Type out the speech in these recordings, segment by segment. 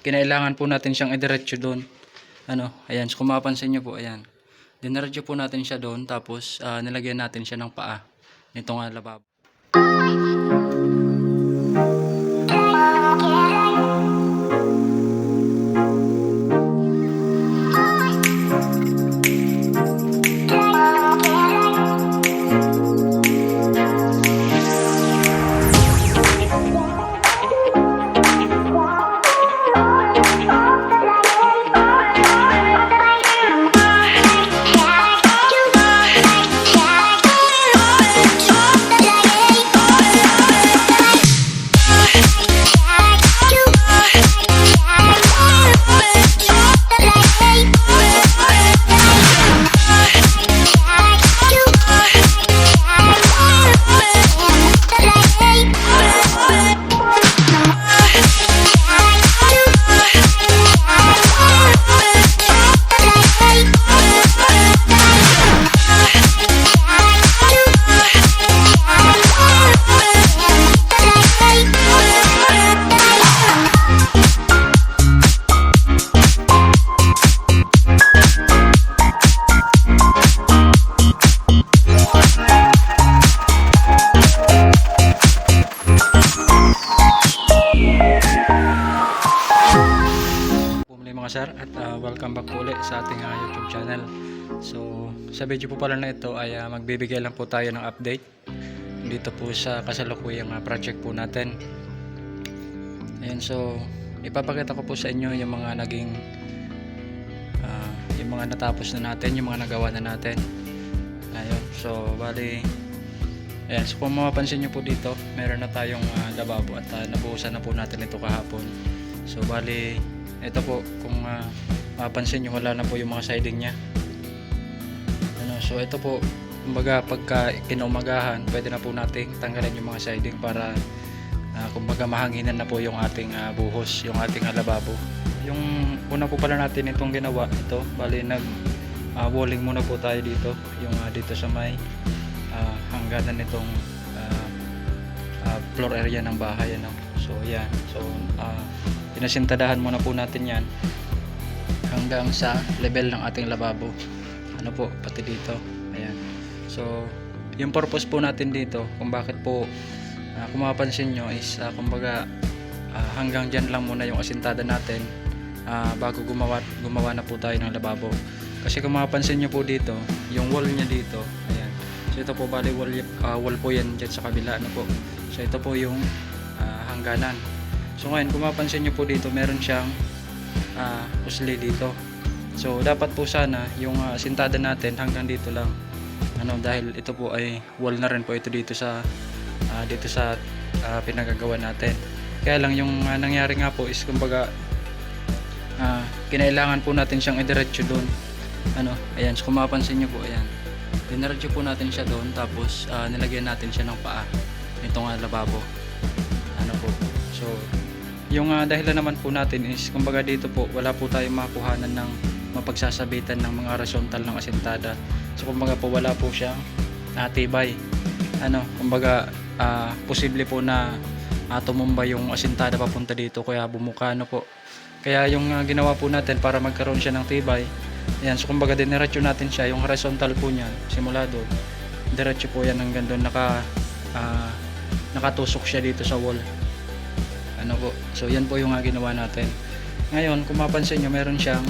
kinailangan po natin siyang idiretso doon. Ano, ayan, so kung mapapansin nyo po, ayan. Diniretso po natin siya doon, tapos ah, nilagyan natin siya ng paa. Nito nga lababo. Channel. So sa video po pala na ito ay ah, magbibigay lang po tayo ng update dito po sa kasalukuyang ah, project po natin. Ayan so ipapakita ko po sa inyo yung mga naging ah, yung mga natapos na natin, yung mga nagawa na natin. Ayun, so bali Ayan, so kung mapapansin nyo po dito, meron na tayong ah, lababo at ah, nabuhusan na po natin ito kahapon. So bali, ito po, kung uh, mapapansin nyo, wala na po yung mga siding niya. Ano, so ito po, kumbaga pagka kinaumagahan, pwede na po nating tanggalin yung mga siding para uh, kumbaga mahanginan na po yung ating ah, buhos, yung ating lababo. Yung una po pala natin itong ginawa, ito, bali nag ah, walling muna po tayo dito, yung ah, dito sa may ah, hangganan nitong ah, ah, floor area ng bahay ano. So yan. So ah, pinasintadahan muna po natin 'yan hanggang sa level ng ating lababo. Ano po pati dito. Ayan. So yung purpose po natin dito kung bakit po ah, kung mapapansin nyo is ah, kumbaga ah, hanggang dyan lang muna yung asintada natin ah, bago gumawa, gumawa na po tayo ng lababo. Kasi kung mapapansin nyo po dito, yung wall niya dito, ayan. So ito po bali wall, ah, wall po yan dyan sa kabila ano po. So ito po yung ah, hangganan. So ngayon kung mapapansin nyo po dito, meron siyang ah, usli dito. So dapat po sana yung ah, sintada natin hanggang dito lang. Ano dahil ito po ay wall na rin po ito dito sa ah, dito sa ah, pinagagawa natin. Kaya lang yung ah, nangyari nga po is kumbaga ah, kinailangan po natin siyang idiretso doon. Ano, ayan, so kung mapapansin nyo po, ayan. Diniretso po natin siya doon tapos ah, nilagyan natin siya ng paa. Itong ah, lababo. Ano po. So, yung uh, dahilan naman po natin is kumbaga dito po wala po tayong makuhanan ng mapagsasabitan ng mga horizontal ng asentada. So kumbaga po wala po siyang uh, tibay. Ano, kumbaga ah, posible po na uh, tumumba yung asentada papunta dito kaya bumuka ano po. Kaya yung ah, ginawa po natin para magkaroon siya ng tibay, yan, so kumbaga diniretso natin siya, yung horizontal po niyan, simula diretso po yan hanggang doon, naka, ah, nakatusok siya dito sa wall ano po. So yan po yung uh, ginawa natin. Ngayon, kung mapansin nyo, meron siyang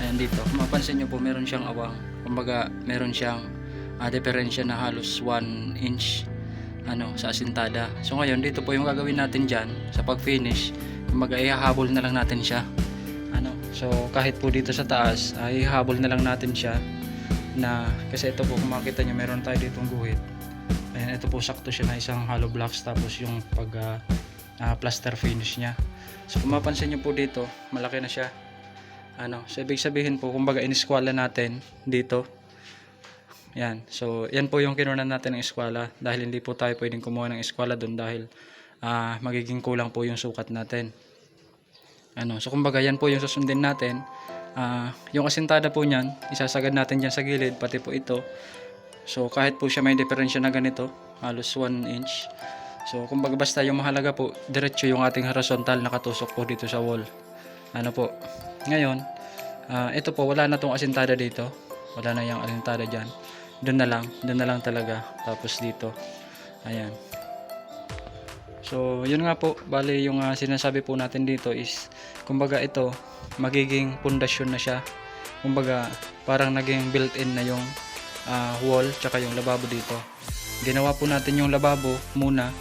ayan dito. Kung mapansin nyo po, meron siyang awang. Kumbaga, meron siyang uh, diferensya na halos 1 inch ano sa asintada. So ngayon, dito po yung gagawin natin diyan sa pag-finish. Kumbaga, ihahabol na lang natin siya. Ano? So kahit po dito sa taas, ay ihahabol na lang natin siya na kasi ito po kung makita nyo meron tayo ditong guhit ayan ito po sakto siya na isang hollow blocks tapos yung pag ah, ah, plaster finish niya. So kung mapansin niyo po dito, malaki na siya. Ano, so ibig sabihin po, kumbaga iniskwala natin dito. Yan. So yan po yung kinunan natin ng eskwala dahil hindi po tayo pwedeng kumuha ng eskwala doon dahil ah, magiging kulang po yung sukat natin. Ano, so kumbaga yan po yung susundin natin. Ah, yung asintada po niyan, isasagad natin diyan sa gilid pati po ito. So kahit po siya may diferensya na ganito, halos 1 inch. So kumbaga basta yung mahalaga po, diretso yung ating horizontal nakatusok po dito sa wall. Ano po. Ngayon, ah, ito po, wala na tong asintada dito. Wala na yung asintada dyan. Doon na lang. Doon na lang talaga. Tapos dito. Ayan. So, yun nga po. Bali, yung ah, sinasabi po natin dito is, kumbaga ito, magiging pundasyon na siya. Kumbaga, parang naging built-in na yung ah, wall, tsaka yung lababo dito. Ginawa po natin yung lababo muna,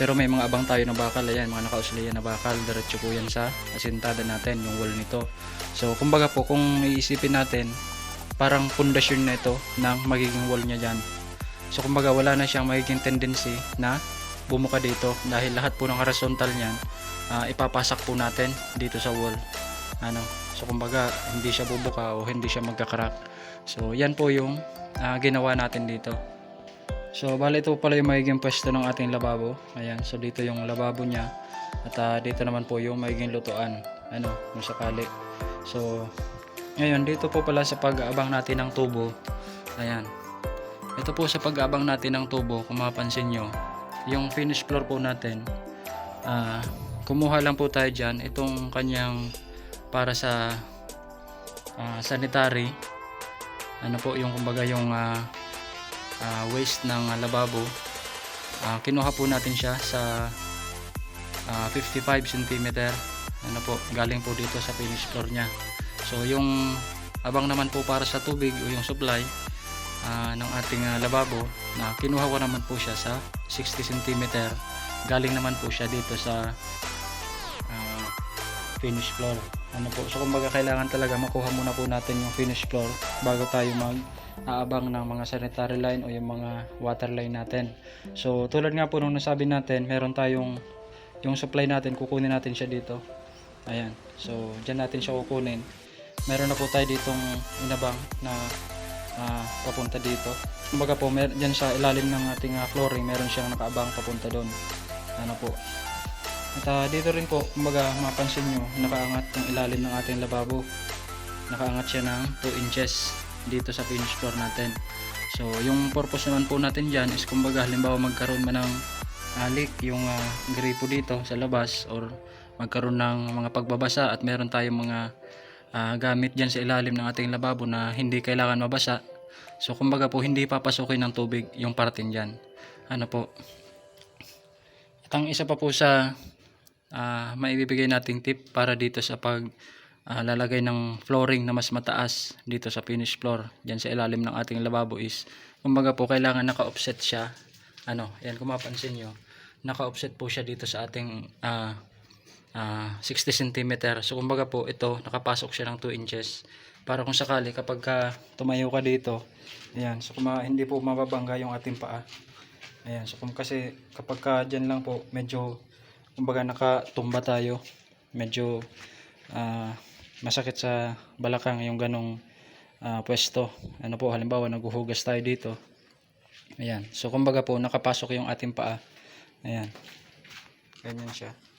pero may mga abang tayo na bakal, ayan, mga nakausliyan na bakal, diretso po yan sa asintada natin, yung wall nito. So, kumbaga po, kung iisipin natin, parang pundasyon na ito ng magiging wall niya dyan. So, kumbaga, wala na siyang magiging tendency na bumuka dito dahil lahat po ng horizontal niyan ah, ipapasak po natin dito sa wall. Ano? So, kumbaga, hindi siya bubuka o hindi siya magkakarak. So, yan po yung ah, ginawa natin dito. So, bali ito pala yung magiging pwesto ng ating lababo. Ayan, so dito yung lababo niya. At ah, dito naman po yung magiging lutuan. Ano, kung sakali. So, ngayon, dito po pala sa pag-aabang natin ng tubo. Ayan. Ito po sa pag-aabang natin ng tubo, kung mapapansin nyo, yung finish floor po natin, ah, kumuha lang po tayo dyan. Itong kanyang para sa ah, sanitary. Ano po, yung kumbaga yung ah, ah, waste ng ah, lababo Ah, kinuha po natin siya sa ah, 55 cm ano po galing po dito sa finish floor niya. So yung abang naman po para sa tubig o yung supply ah, ng ating ah, lababo na kinuha ko naman po siya sa 60 cm galing naman po siya dito sa ah, finish floor ano po so kumbaga kailangan talaga makuha muna po natin yung finish floor bago tayo mag aabang ng mga sanitary line o yung mga water line natin. So tulad nga po nung nasabi natin meron tayong yung supply natin kukunin natin siya dito. Ayan. So dyan natin siya kukunin. Meron na po tayo ditong inabang na ah, papunta dito. Kumbaga po mer dyan sa ilalim ng ating ah, flooring meron siyang nakaabang papunta doon. Ano po at ah, dito rin po kumbaga mapansin nyo nakaangat yung ilalim ng ating lababo. Nakaangat siya ng 2 inches dito sa finish floor natin. So yung purpose naman po natin dyan is kumbaga halimbawa magkaroon man ng ah, leak yung ah, gripo dito sa labas or magkaroon ng mga pagbabasa at meron tayong mga ah, gamit dyan sa ilalim ng ating lababo na hindi kailangan mabasa. So kumbaga po hindi papasukin ng tubig yung parting dyan. Ano po? At ang isa pa po sa ah, maibibigay nating tip para dito sa pag ah, lalagay ng flooring na mas mataas dito sa finish floor dyan sa ilalim ng ating lababo is kumbaga po kailangan naka-offset siya. Ano, yan kung mapansin nyo naka-offset po siya dito sa ating ah, ah, 60 cm so kumbaga po ito nakapasok siya ng 2 inches. Para kung sakali kapag ka tumayo ka dito ayan, so kung hindi po mababangga yung ating paa. Ayan, so kung kasi kapag ka dyan lang po medyo kumbaga nakatumba tayo. Medyo ah, masakit sa balakang yung ganong ah, pwesto. Ano po halimbawa naghuhugas tayo dito. Ayan. So kumbaga po nakapasok yung ating paa. Ayan. Ganyan siya